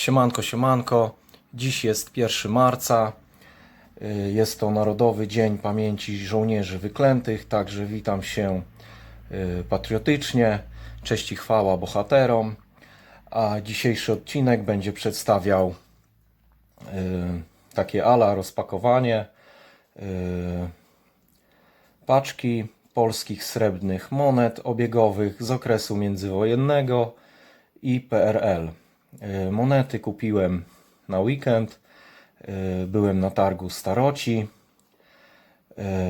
Siemanko, siemanko. Dziś jest 1 marca. Y, Jest to Narodowy Dzień Pamięci Żołnierzy Wyklętych, także witam się y, patriotycznie. Cześć i chwała bohaterom. A dzisiejszy odcinek będzie przedstawiał y, takie ala rozpakowanie paczki polskich srebrnych monet obiegowych z okresu międzywojennego i PRL. Y, Monety kupiłem na weekend. Y, Byłem na targu Staroci.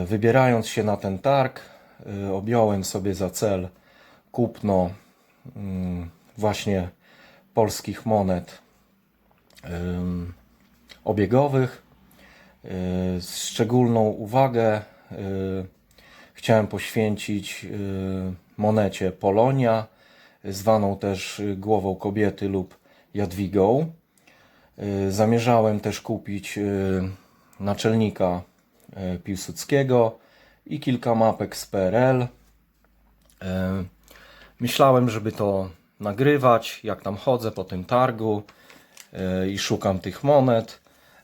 Y, Wybierając się na ten targ, objąłem sobie za cel kupno mm, właśnie polskich monet obiegowych. Szczególną uwagę chciałem poświęcić monecie Polonia, zwaną też głową kobiety lub Jadwigą. Y, Zamierzałem też kupić y, naczelnika y, Piłsudskiego i kilka mapek z PRL. Myślałem, żeby to nagrywać, jak tam chodzę po tym targu i szukam tych monet.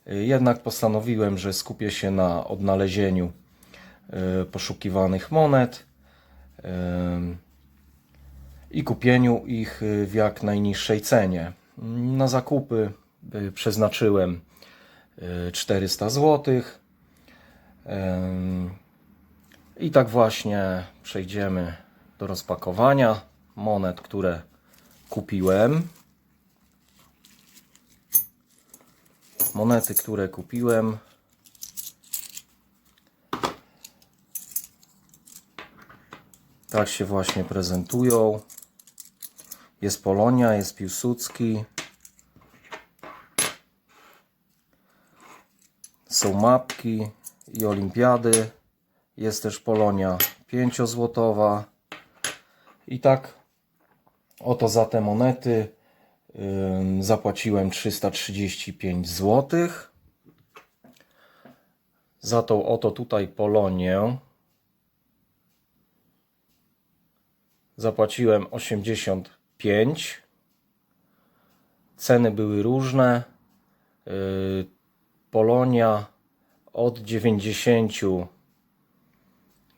Jednak postanowiłem, że skupię się na odnalezieniu poszukiwanych monet i kupieniu ich w jak najniższej cenie. Na zakupy y, przeznaczyłem y, 400 zł. I tak właśnie przejdziemy do rozpakowania monet, które kupiłem. Monety, które kupiłem. Tak się właśnie prezentują. Jest Polonia, jest Piłsudski. Są mapki i olimpiady. Jest też Polonia 5-złotowa. I tak oto za te monety zapłaciłem 335 zł. Za tą oto tutaj Polonię zapłaciłem 85. Ceny były różne. Yy, Polonia od 90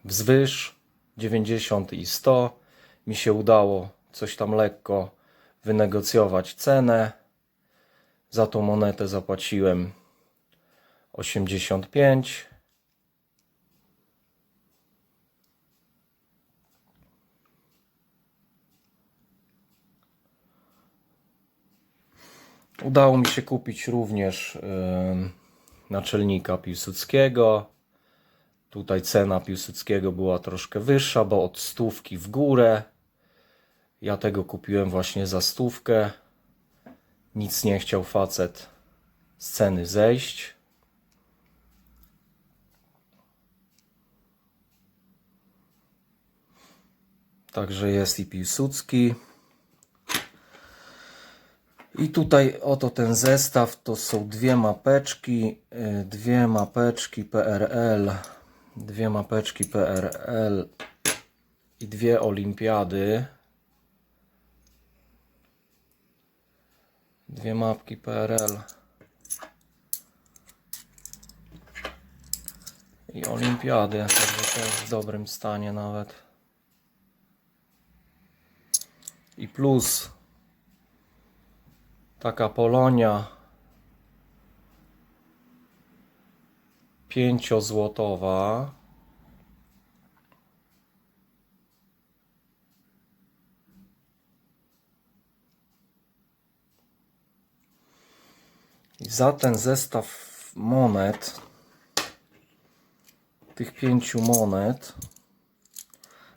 wzwyż 90 i 100 mi się udało coś tam lekko wynegocjować cenę. Za tą monetę zapłaciłem 85. Udało mi się kupić również naczelnika Piłsudskiego. Tutaj cena Piłsudskiego była troszkę wyższa, bo od stówki w górę. Ja tego kupiłem właśnie za stówkę. Nic nie chciał facet z ceny zejść. Także jest i Piłsudski. I tutaj oto ten zestaw to są dwie mapeczki, y, dwie mapeczki PRL, dwie mapeczki PRL i dwie olimpiady. Dwie mapki PRL i olimpiady, także to jest w dobrym stanie nawet. I plus taka Polonia. Pięciozłotowa. I za ten zestaw monet tych pięciu monet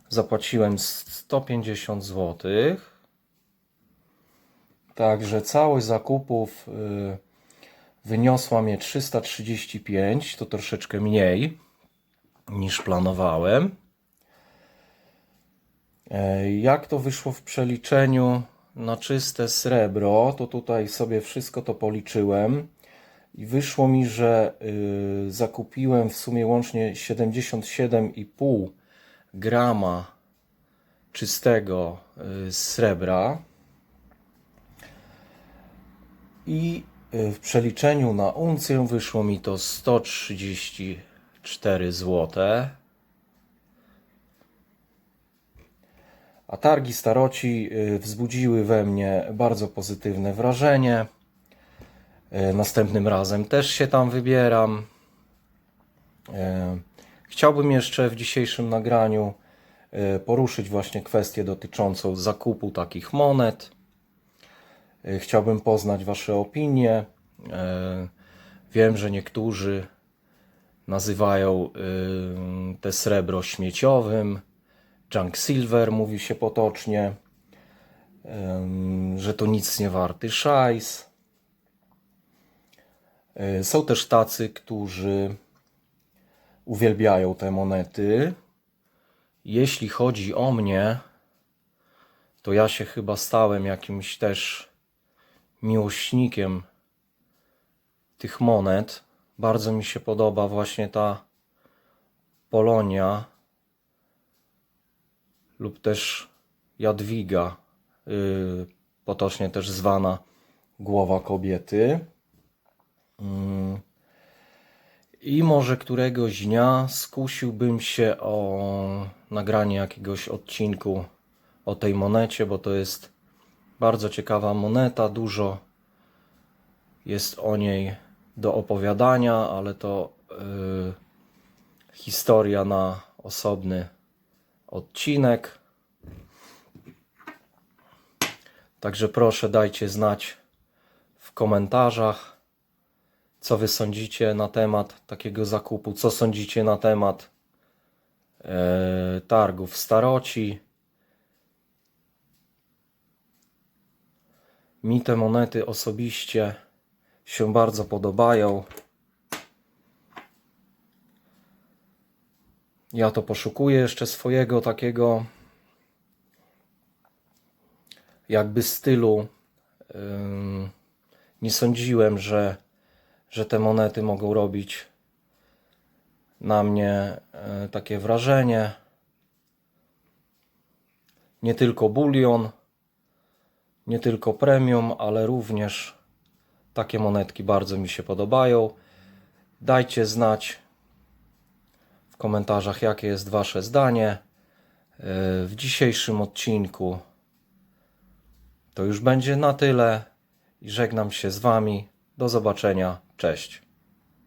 zapłaciłem 150 złotych Także całość zakupów y, wyniosła mnie 335, to troszeczkę mniej niż planowałem. E, Jak to wyszło w przeliczeniu na czyste srebro, to tutaj sobie wszystko to policzyłem i wyszło mi, że y, zakupiłem w sumie łącznie 77,5 grama czystego y, srebra. I y, w przeliczeniu na uncję wyszło mi to 134 zł. A targi staroci y, wzbudziły we mnie bardzo pozytywne wrażenie. Y, Następnym razem też się tam wybieram. E, Chciałbym jeszcze w dzisiejszym nagraniu e, poruszyć właśnie kwestię dotyczącą zakupu takich monet. E, Chciałbym poznać Wasze opinie. E, Wiem, że niektórzy nazywają e, te srebro śmieciowym. Junk silver mówi się potocznie. Że to nic nie warty szajs. Są też tacy, którzy uwielbiają te monety. Jeśli chodzi o mnie, to ja się chyba stałem jakimś też miłośnikiem tych monet. Bardzo mi się podoba właśnie ta Polonia lub też Jadwiga, yy, potocznie też zwana głowa kobiety. Mm. I może któregoś dnia skusiłbym się o nagranie jakiegoś odcinku o tej monecie, bo to jest bardzo ciekawa moneta. Dużo jest o niej do opowiadania, ale to yy, historia na osobny odcinek. Także proszę dajcie znać w komentarzach co wy sądzicie na temat takiego zakupu, co sądzicie na temat e, targów staroci. Mi te monety osobiście się bardzo podobają. Ja to poszukuję jeszcze swojego takiego jakby stylu. Nie sądziłem, że że te monety mogą robić na mnie e, takie wrażenie. Nie tylko bulion, nie tylko premium, ale również takie monetki bardzo mi się podobają. Dajcie znać w komentarzach, jakie jest Wasze zdanie. E, W dzisiejszym odcinku to już będzie na tyle i żegnam się z Wami. Do zobaczenia. Cześć.